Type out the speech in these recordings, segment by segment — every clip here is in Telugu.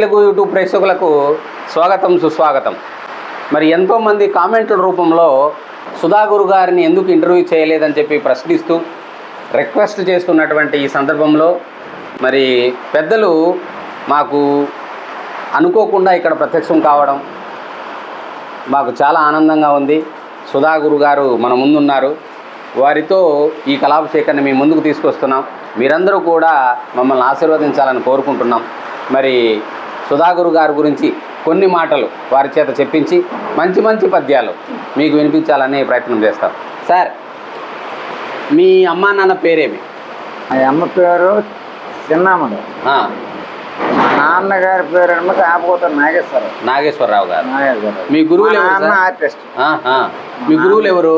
తెలుగు యూట్యూబ్ ప్రేక్షకులకు స్వాగతం సుస్వాగతం. మరి ఎంతోమంది కామెంట్ల రూపంలో సుధాగురు గారిని ఎందుకు ఇంటర్వ్యూ చేయలేదని చెప్పి ప్రశ్నిస్తూ రిక్వెస్ట్ చేస్తున్నటువంటి ఈ సందర్భంలో మరి పెద్దలు మాకు అనుకోకుండా ఇక్కడ ప్రత్యక్షం కావడం మాకు చాలా ఆనందంగా ఉంది. సుధాగురు గారు మన ముందున్నారు. వారితో ఈ కళాభిషేకాన్ని మీ ముందుకు తీసుకొస్తున్నాం. మీరందరూ కూడా మమ్మల్ని ఆశీర్వదించాలని కోరుకుంటున్నాం. మరి సుధాగురు గారి గురించి కొన్ని మాటలు వారి చేత చెప్పించి మంచి మంచి పద్యాలు మీకు వినిపించాలనే ప్రయత్నం చేస్తాం. సార్ మీ అమ్మా నాన్న పేరేమి? అమ్మ పేరు మా నాన్నగారి పేరు ఏమో కాకపోతే నాగేశ్వరరావు నాగేశ్వరరావు గారు. మీ గురువులు నాన్న? ఆర్టిస్ట్. మీ గురువులు ఎవరు?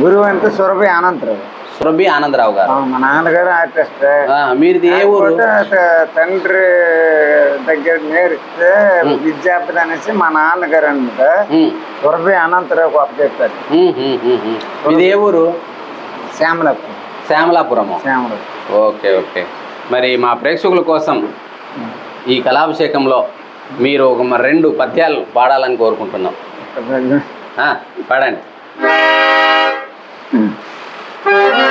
గురువు అంటే సురభి అనంతరావు సురభి ఆనందరావు గారు. మా నాన్నగారు ఆర్టిస్ట్ మీది ఏ ఊరు? తండ్రి దగ్గర నేర్పితే విద్యార్థి అనేసి మా నాన్నగారు అనమాట సురభి అనంతరావు గొప్ప చెప్పారు. మీది ఏ ఊరు? శ్యామలకు శ్యామలాపురము. శ్యామలకు ఓకే ఓకే. మరి మా ప్రేక్షకుల కోసం ఈ కళాభిషేకంలో మీరు ఒక మరి రెండు పద్యాలు పాడాలని కోరుకుంటున్నాం. పాడండి. తండ్రి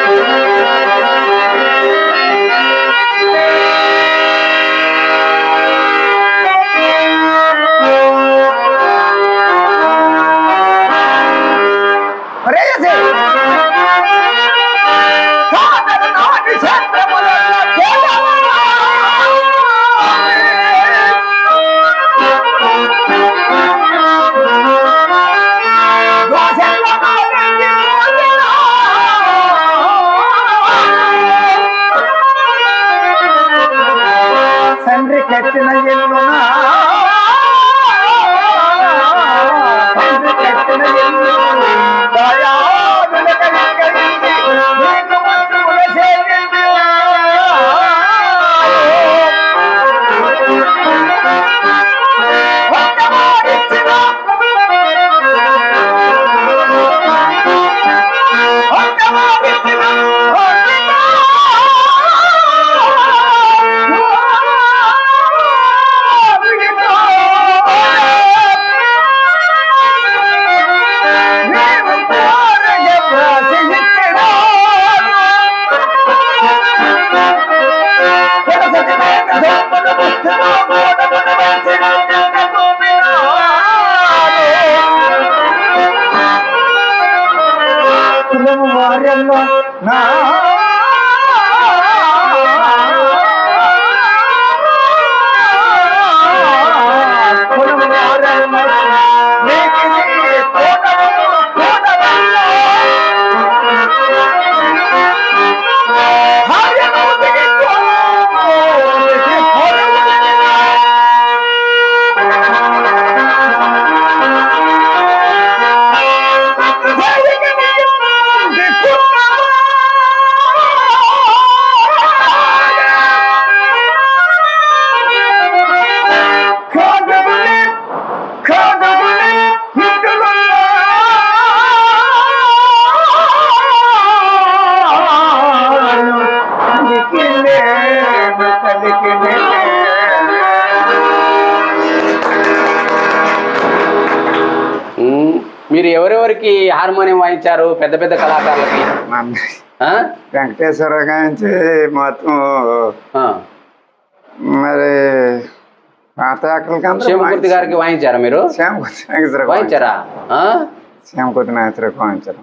నా హార్మోనియం వాయించారు పెద్ద పెద్ద కళాకారులకి? వెంకటేశ్వర గాంచి మొత్తం. మరి శివమూర్తి గారికి వాయించారా మీరు నాగేశ్వరరావు వాయించారా? శ్యామకుర్తి నాగేశ్వరరావు వాయించారు.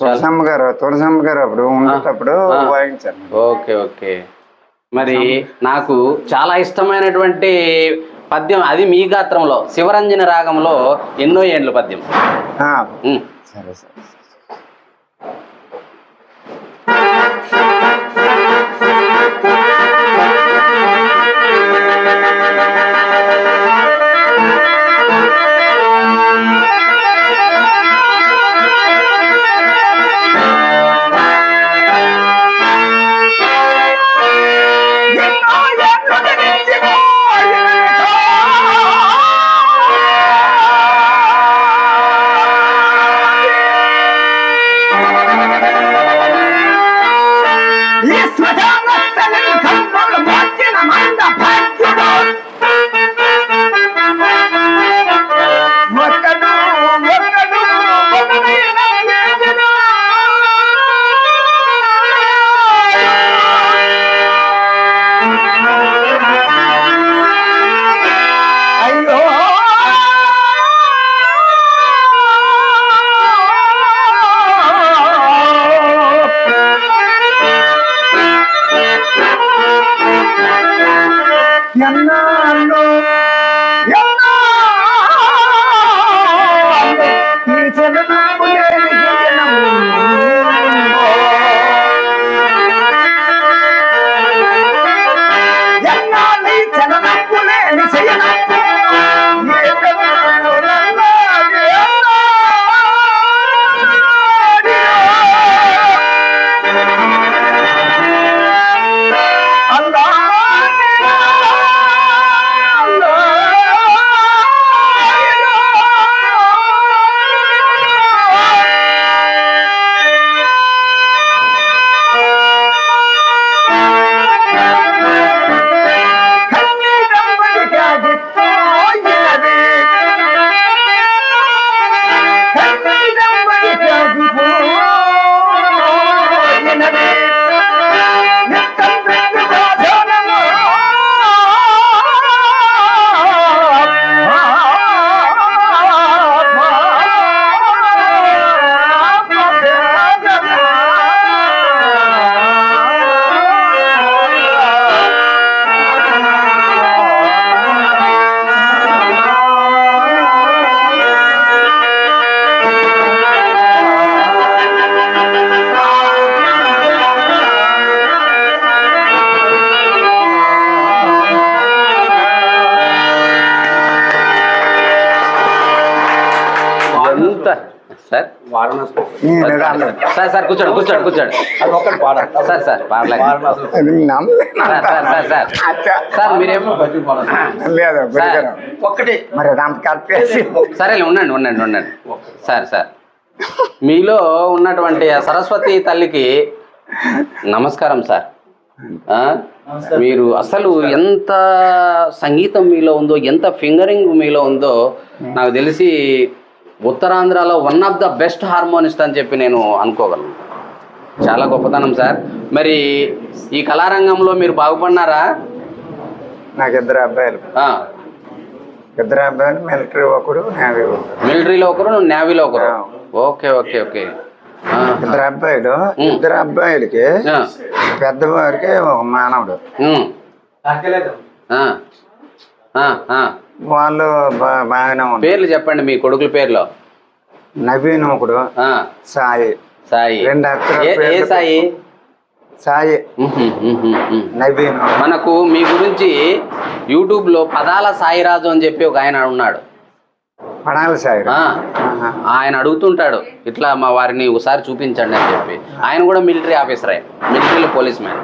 తులసమ్మ గారు తులసమ్మ గారు అప్పుడు ఉండేటప్పుడు ఆ. వాయించారు ఓకే ఓకే మరి నాకు చాలా ఇష్టమైనటువంటి పద్యం అది మీ గాత్రంలో శివరంజన రాగంలో ఎన్నో ఏండ్ల పద్యం. సరే సరే. సార్ సార్ కూర్చోండి కూర్చోండి కూర్చోండి. సార్ సార్ అది నమ్మలేను. Sir sir sir sir. Sir మీరేమో లేదు. ఒక్కటి. మరి సరేలే ఉండండి ఉండండి ఉండండి. Sir sir. మీలో ఉన్నటువంటి ఆ సరస్వతి తల్లికి నమస్కారం సార్. ఆ? మీరు అసలు ఎంత సంగీతం మీలో ఉందో ఎంత ఫింగరింగ్ మీలో ఉందో నాకు తెలిసి ఉత్తరాంధ్రలో one of the best harmonist అని చెప్పి నేను అనుకోగలను. చాలా గొప్పతనం సార్. మరి ఈ కళారంగంలో మీరు బాగుపడినారా? నాకు ఇద్దరు అబ్బాయిలు. ఆ, ఇద్దరు అబ్బాయిలు మిలిటరీ ఒకడు నేవీ మిలిటరీలో ఒకరు నేవీలో ఒకరు. Okay okay okay. ఆ, ఇద్దరు అబ్బాయిలు. ఇద్దరు అబ్బాయిలకి పెద్దవారికి ఒక మానవుడు. ఉమ్, ఆ, ఆ, ఆ. వాళ్ళు బాగానే ఉన్నారు. పేర్లు చెప్పండి మీ కొడుకుల పేర్లు. నవీన్ ఒకడు ఆ, సాయి. సాయి. రెండు అక్షరాల ఏ ఏ పేర్లు సాయి? సాయి. ఉహుం, ఉహుం, ఉహుం. నవీన్. మనకు మీ గురించి యూట్యూబ్లో పదాల సాయిరాజు అని చెప్పి ఒక ఆయన ఉన్నాడు. పడాలి సాయి ఆ, ఆయన అడుగుతుంటాడు ఇట్లా మా వారిని ఒకసారి చూపించండి అని చెప్పి. ఆయన కూడా మిలిటరీ ఆఫీసరే మిలిటరీలో పోలీస్ మ్యాన్.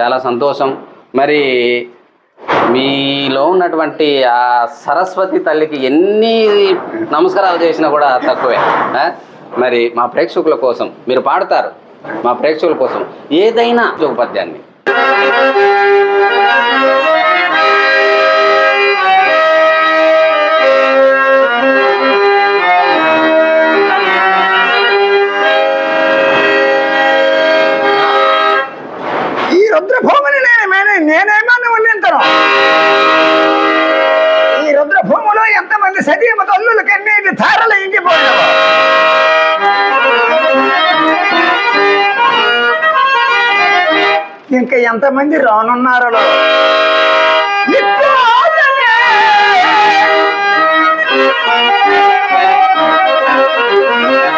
చాలా సంతోషం. మరి మీలో ఉన్నటువంటి ఆ సరస్వతి తల్లికి ఎన్ని నమస్కారాలు చేసినా కూడా తక్కువే మరి మా ప్రేక్షకుల కోసం మీరు పాడతారు మా ప్రేక్షకుల కోసం ఏదైనా ఒక పద్యాన్ని. నేనేమో నువ్వు నింతను ఈ రుద్రభూమిలో ఎంతమంది సతీమ తల్లులు కన్నీటి ధారలు ఇంకిపోయావు? ఇంకా ఎంతమంది రానున్నారో? Thank you.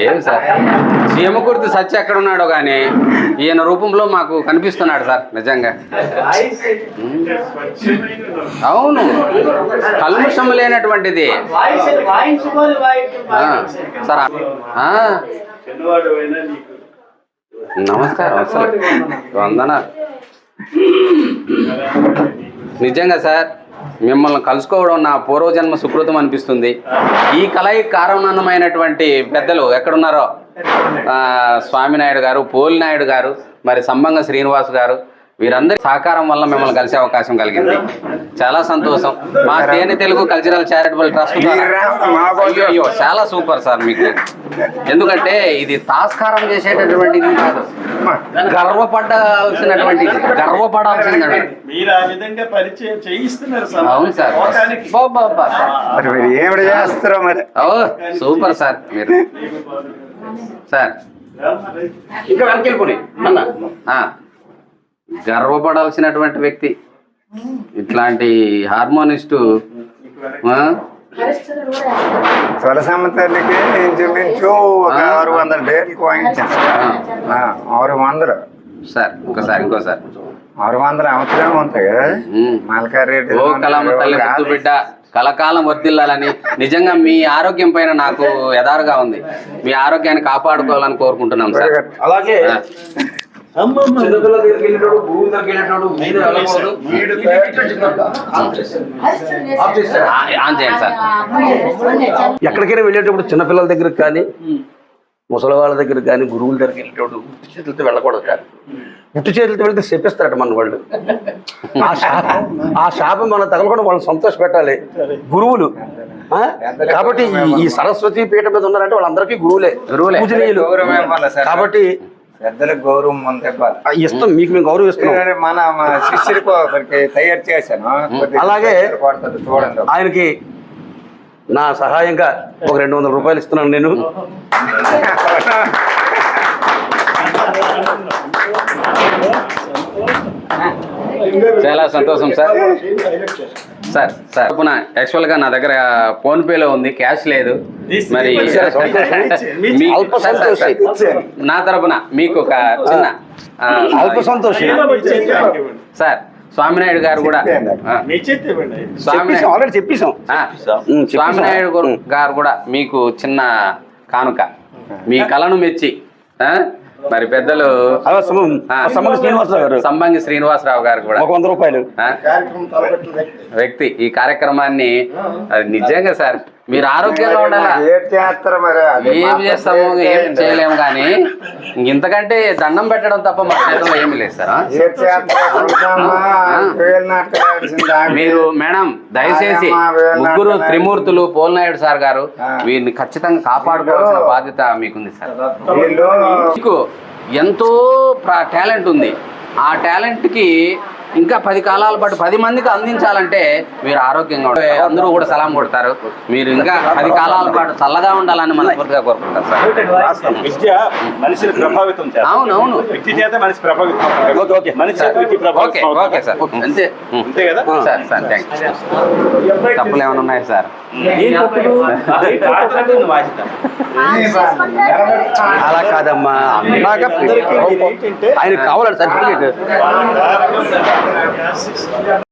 ఏం సార్? చీమకుర్తి సత్య ఎక్కడ ఉన్నాడో కానీ ఈయన రూపంలో మాకు కనిపిస్తున్నాడు సార్ నిజంగా. అవును. కల్ముషం లేనటువంటిది. సార్ ఆ, నమస్కారం అసలు వందన నిజంగా సార్ మిమ్మల్ని కలుసుకోవడం నా పూర్వజన్మ సుకృతం అనిపిస్తుంది. ఈ కలయిక కారణమైనటువంటి పెద్దలు ఎక్కడున్నారో? స్వామినాయుడు గారు పోలినాయుడు గారు మరి సంబంగ శ్రీనివాస్ గారు వీరందరి సహకారం వల్ల మిమ్మల్ని కలిసే అవకాశం కలిగింది. చాలా సంతోషం. మా తేనె తెలుగు కల్చరల్ చారిటబుల్ ట్రస్ట్ అయ్యో, చాలా సూపర్ సార్ మీకు. ఎందుకంటే ఇది తాస్కారం చేసేటటువంటిది కాదు. గర్వపడాల్సినటువంటిది. గర్వపడాల్సిందండి మీరు ఆ విధంగా పరిచయం చేయిస్తున్నారు సార్. అవును సార్. చేస్తారో మరి ఓ సూపర్ సార్ మీరు. సార్. ఇంకా వెనకెళ్ళిపోయి అన్న. గర్వపడాల్సినటువంటి వ్యక్తి. ఇట్లాంటి హార్మోనిస్టు ఆ? తులసమ్మ తల్లికి ఇంచుమించు ఒక ఆరు వందల డేట్లు వాయించాను ఆ, ఆరు వందలు. సార్ ఇంకోసారి ఇంకోసారి. ఆరు వందల అవసరం ఉంటాయి కదా? ఉమ్. మల్కారెడ్డి ఓ కలమ్మ తల్లి ముద్దు బిడ్డ కలకాలం వర్తిల్లాలని నిజంగా మీ ఆరోగ్యం పైన నాకు ఎదారుగా ఉంది. మీ ఆరోగ్యాన్ని కాపాడుకోవాలని కోరుకుంటున్నాం సార్. అలాగే. దగ్గరికి వెళ్ళేటోడు భూమి దగ్గరికి వెళ్ళేటోడు ఎక్కడికైనా వెళ్ళేటప్పుడు చిన్నపిల్లల దగ్గరికి కానీ ముసలి వాళ్ళ దగ్గరికి కానీ గురువుల దగ్గరికి వెళ్ళేటప్పుడు ఉట్టి చేతులతో వెళ్ళకూడదు కానీ ఉట్టి చేతులతో వెళ్తే చెప్పిస్తారట మన వాళ్ళు. ఆ శాపం ఆ శాపం మనం తగలకుండా వాళ్ళని సంతోష పెట్టాలి. గురువులు ఆ? కాబట్టి ఈ- సరస్వతి పీఠ మీద ఉన్నారంటే వాళ్ళందరికీ గురువులే. గురువులే. పూజనీయులు. కాబట్టి పెద్దలకు గౌరవం ఇవ్వాలి. ఆ ఇష్టం మీకు మేము గౌరవిస్తున్నాం ఎందుకంటే మన మన శిష్యులకు ఒకరికి తయారు చేశాను. అలాగే చూడండి. ఆయనకి నా సహాయంగా ఒక రెండు వందల రూపాయలు ఇస్తున్నాను నేను. చాలా సంతోషం సార్. సార్ సార్ తరపున యాక్చువల్గా నా దగ్గర ఫోన్ పే లో ఉంది క్యాష్ లేదు. మరి. నా తరపున మీకు ఒక చిన్న అల్ప సంతోషం. సార్ స్వామినాయుడు గారు కూడా స్వామినాయుడు గారు- కూడా మీకు చిన్న కానుక. మీ కళను మెచ్చి ఆ, మరి పెద్దలు సమ్మక శ్రీనివాసరావు గారు. సంబంగి శ్రీనివాసరావు గారు కూడా. ఒక వంద రూపాయలు. వ్యక్తి. వ్యక్తి. ఈ కార్యక్రమాన్ని అది నిజంగా సార్ మీరు ఆరోగ్యంగా ఉండాలా? ఏం చేస్తారు మరి? అది ఏం చేస్తాము? ఏం. చేయలేము. కానీ ఇంతకంటే దండం పెట్టడం తప్ప మా చేతిలో ఏమీ లేదు సార్. మీరు మేడం దయచేసి ముగ్గురు. త్రిమూర్తులు పోల్నాయుడు సార్ గారు. వీరిని ఖచ్చితంగా కాపాడుకోవాల్సిన బాధ్యత మీకుంది సార్. మీకు ఎంతో టాలెంట్ ఉంది. ఆ టాలెంట్కి ఇంకా పది కాలాల పాటు పది మందికి అందించాలంటే మీరు ఆరోగ్యంగా ఉండాలి. అందరూ కూడా సలాం కొడతారు. మీరు ఇంకా పది కాలాల పాటు చల్లగా ఉండాలని మనస్ఫూర్తిగా కోరుకుంటారు సార్. విద్య మనిషిని ప్రభావితం చేస్తుంది. అవును అవును వ్యక్తి చేత మనిషి ప్రభావితం అవుతాడు. Okay, okay. మనిషి ఓకే ప్రభావితం అవుతాడు. Okay sir. అంతే? అంతే. కదా? సార్ సార్ థ్యాంక్ తప్పులు ఏమైనా ఉన్నాయి సార్. అలా కాదమ్మా. అలాగా ఆయన కావాలండి సర్టిఫికేట్. gracias.